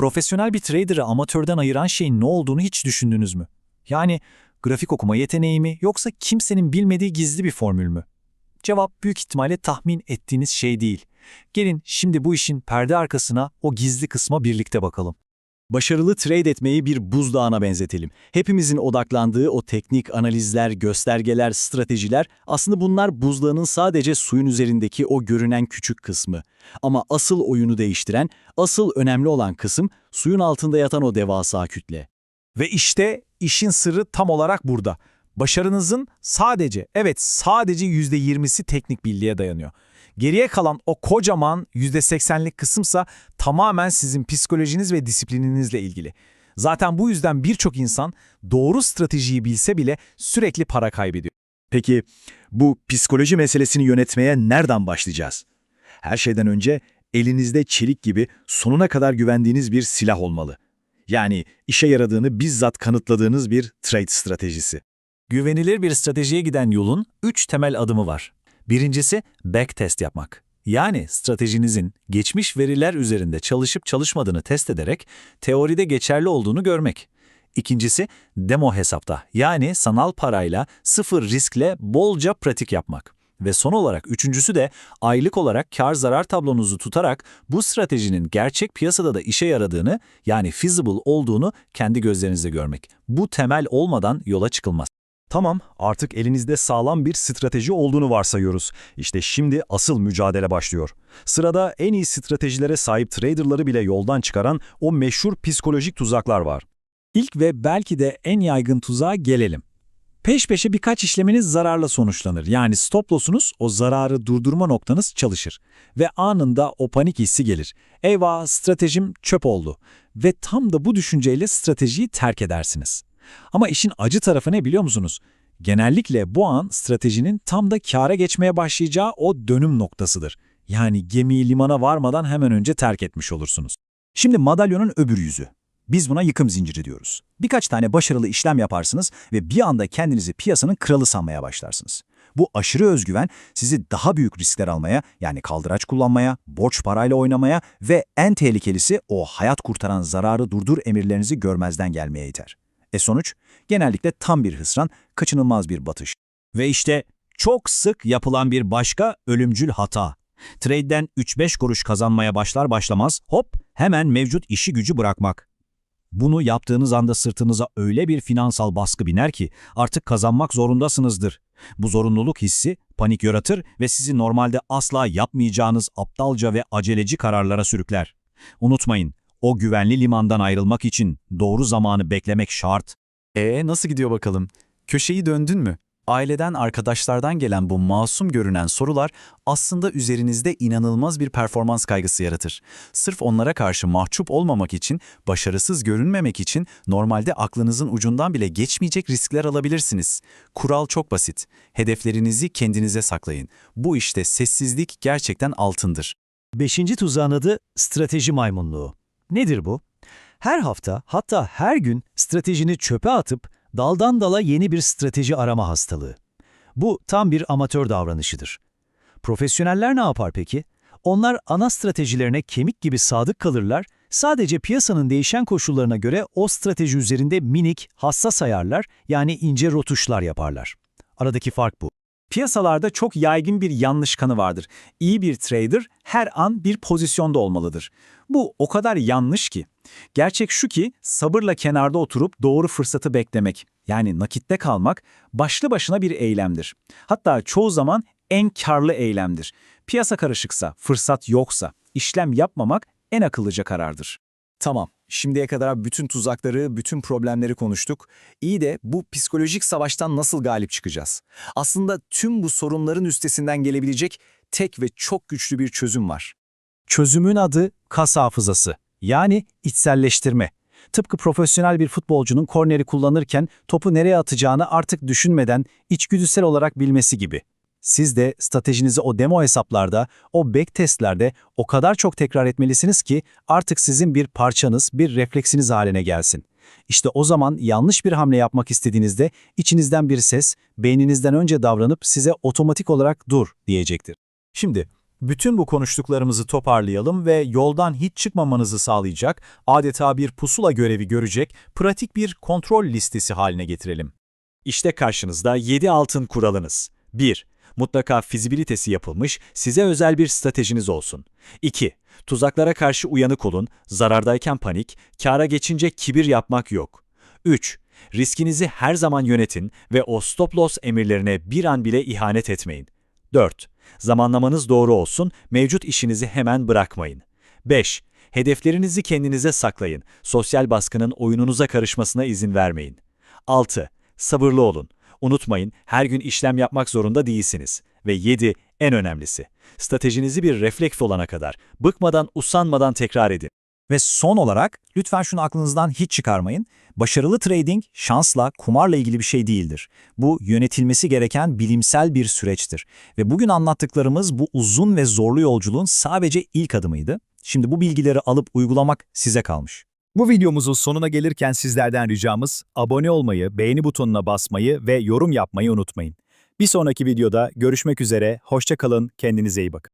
Profesyonel bir trader'ı amatörden ayıran şeyin ne olduğunu hiç düşündünüz mü? Yani grafik okuma yeteneği mi yoksa kimsenin bilmediği gizli bir formül mü? Cevap büyük ihtimalle tahmin ettiğiniz şey değil. Gelin şimdi bu işin perde arkasına o gizli kısma birlikte bakalım. Başarılı trade etmeyi bir buzdağına benzetelim. Hepimizin odaklandığı o teknik analizler, göstergeler, stratejiler aslında bunlar buzdağının sadece suyun üzerindeki o görünen küçük kısmı. Ama asıl oyunu değiştiren, asıl önemli olan kısım suyun altında yatan o devasa kütle. Ve işte işin sırrı tam olarak burada. Başarınızın sadece, evet sadece %20'si teknik bilgiye dayanıyor. Geriye kalan o kocaman %80'lik kısımsa tamamen sizin psikolojiniz ve disiplininizle ilgili. Zaten bu yüzden birçok insan doğru stratejiyi bilse bile sürekli para kaybediyor. Peki bu psikoloji meselesini yönetmeye nereden başlayacağız? Her şeyden önce elinizde çelik gibi sonuna kadar güvendiğiniz bir silah olmalı. Yani işe yaradığını bizzat kanıtladığınız bir trade stratejisi. Güvenilir bir stratejiye giden yolun 3 temel adımı var. Birincisi backtest yapmak. Yani stratejinizin geçmiş veriler üzerinde çalışıp çalışmadığını test ederek teoride geçerli olduğunu görmek. İkincisi demo hesapta yani sanal parayla sıfır riskle bolca pratik yapmak. Ve son olarak üçüncüsü de aylık olarak kar zarar tablonuzu tutarak bu stratejinin gerçek piyasada da işe yaradığını yani feasible olduğunu kendi gözlerinizle görmek. Bu temel olmadan yola çıkılmaz. Tamam, artık elinizde sağlam bir strateji olduğunu varsayıyoruz. İşte şimdi asıl mücadele başlıyor. Sırada en iyi stratejilere sahip traderları bile yoldan çıkaran o meşhur psikolojik tuzaklar var. İlk ve belki de en yaygın tuzağa gelelim. Peş peşe birkaç işleminiz zararla sonuçlanır. Yani stop loss'unuz o zararı durdurma noktanız çalışır. Ve anında o panik hissi gelir. Eyvah stratejim çöp oldu. Ve tam da bu düşünceyle stratejiyi terk edersiniz. Ama işin acı tarafı ne biliyor musunuz? Genellikle bu an stratejinin tam da kâra geçmeye başlayacağı o dönüm noktasıdır. Yani gemiyi limana varmadan hemen önce terk etmiş olursunuz. Şimdi madalyonun öbür yüzü. Biz buna yıkım zinciri diyoruz. Birkaç tane başarılı işlem yaparsınız ve bir anda kendinizi piyasanın kralı sanmaya başlarsınız. Bu aşırı özgüven sizi daha büyük riskler almaya, yani kaldıraç kullanmaya, borç parayla oynamaya ve en tehlikelisi o hayat kurtaran zararı durdur emirlerinizi görmezden gelmeye iter. E sonuç? Genellikle tam bir hısran, kaçınılmaz bir batış. Ve işte çok sık yapılan bir başka ölümcül hata. Trade'den 3-5 kuruş kazanmaya başlar başlamaz hop hemen mevcut işi gücü bırakmak. Bunu yaptığınız anda sırtınıza öyle bir finansal baskı biner ki artık kazanmak zorundasınızdır. Bu zorunluluk hissi panik yaratır ve sizi normalde asla yapmayacağınız aptalca ve aceleci kararlara sürükler. Unutmayın, o güvenli limandan ayrılmak için doğru zamanı beklemek şart. Ee nasıl gidiyor bakalım? Köşeyi döndün mü? Aileden, arkadaşlardan gelen bu masum görünen sorular aslında üzerinizde inanılmaz bir performans kaygısı yaratır. Sırf onlara karşı mahcup olmamak için, başarısız görünmemek için normalde aklınızın ucundan bile geçmeyecek riskler alabilirsiniz. Kural çok basit. Hedeflerinizi kendinize saklayın. Bu işte sessizlik gerçekten altındır. Beşinci tuzağın adı strateji maymunluğu. Nedir bu? Her hafta hatta her gün stratejini çöpe atıp daldan dala yeni bir strateji arama hastalığı. Bu tam bir amatör davranışıdır. Profesyoneller ne yapar peki? Onlar ana stratejilerine kemik gibi sadık kalırlar, sadece piyasanın değişen koşullarına göre o strateji üzerinde minik, hassas ayarlar yani ince rotuşlar yaparlar. Aradaki fark bu. Piyasalarda çok yaygın bir yanlış kanı vardır. İyi bir trader her an bir pozisyonda olmalıdır. Bu o kadar yanlış ki. Gerçek şu ki sabırla kenarda oturup doğru fırsatı beklemek, yani nakitte kalmak başlı başına bir eylemdir. Hatta çoğu zaman en karlı eylemdir. Piyasa karışıksa, fırsat yoksa, işlem yapmamak en akıllıca karardır. Tamam, şimdiye kadar bütün tuzakları, bütün problemleri konuştuk. İyi de bu psikolojik savaştan nasıl galip çıkacağız? Aslında tüm bu sorunların üstesinden gelebilecek tek ve çok güçlü bir çözüm var. Çözümün adı kas hafızası. Yani içselleştirme. Tıpkı profesyonel bir futbolcunun korneri kullanırken topu nereye atacağını artık düşünmeden içgüdüsel olarak bilmesi gibi. Siz de stratejinizi o demo hesaplarda, o backtestlerde o kadar çok tekrar etmelisiniz ki artık sizin bir parçanız, bir refleksiniz haline gelsin. İşte o zaman yanlış bir hamle yapmak istediğinizde içinizden bir ses, beyninizden önce davranıp size otomatik olarak dur diyecektir. Şimdi Bütün bu konuştuklarımızı toparlayalım ve yoldan hiç çıkmamanızı sağlayacak, adeta bir pusula görevi görecek pratik bir kontrol listesi haline getirelim. İşte karşınızda 7 altın kuralınız. 1. Mutlaka fizibilitesi yapılmış, size özel bir stratejiniz olsun. 2. Tuzaklara karşı uyanık olun, zarardayken panik, kâra geçince kibir yapmak yok. 3. Riskinizi her zaman yönetin ve o stop loss emirlerine bir an bile ihanet etmeyin. 4. Zamanlamanız doğru olsun, mevcut işinizi hemen bırakmayın. 5. Hedeflerinizi kendinize saklayın, sosyal baskının oyununuza karışmasına izin vermeyin. 6. Sabırlı olun. Unutmayın, her gün işlem yapmak zorunda değilsiniz. Ve 7. En önemlisi, stratejinizi bir refleks olana kadar, bıkmadan, usanmadan tekrar edin. Ve son olarak lütfen şunu aklınızdan hiç çıkarmayın. Başarılı trading şansla, kumarla ilgili bir şey değildir. Bu yönetilmesi gereken bilimsel bir süreçtir. Ve bugün anlattıklarımız bu uzun ve zorlu yolculuğun sadece ilk adımıydı. Şimdi bu bilgileri alıp uygulamak size kalmış. Bu videomuzun sonuna gelirken sizlerden ricamız abone olmayı, beğeni butonuna basmayı ve yorum yapmayı unutmayın. Bir sonraki videoda görüşmek üzere, hoşça kalın, kendinize iyi bakın.